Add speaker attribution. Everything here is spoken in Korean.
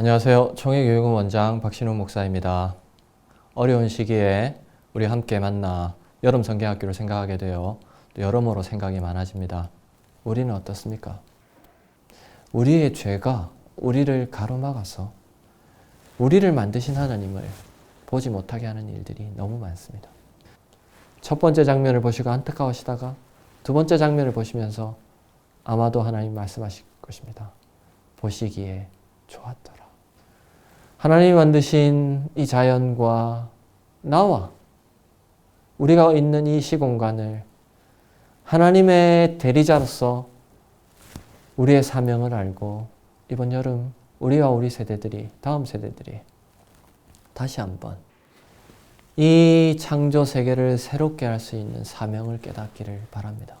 Speaker 1: 안녕하세요. 청해교육원 원장 박신우 목사입니다. 어려운 시기에 우리 함께 만나 여름 성경학교를 생각하게 되어 또 여러모로 생각이 많아집니다. 우리는 어떻습니까? 우리의 죄가 우리를 가로막아서 우리를 만드신 하나님을 보지 못하게 하는 일들이 너무 많습니다. 첫 번째 장면을 보시고 안타까우시다가 두 번째 장면을 보시면서 아마도 하나님 말씀하실 것입니다. 보시기에 좋았더라. 하나님이 만드신 이 자연과 나와 우리가 있는 이 시공간을 하나님의 대리자로서 우리의 사명을 알고 이번 여름 우리와 우리 세대들이 다음 세대들이 다시 한번 이 창조 세계를 새롭게 할 수 있는 사명을 깨닫기를 바랍니다.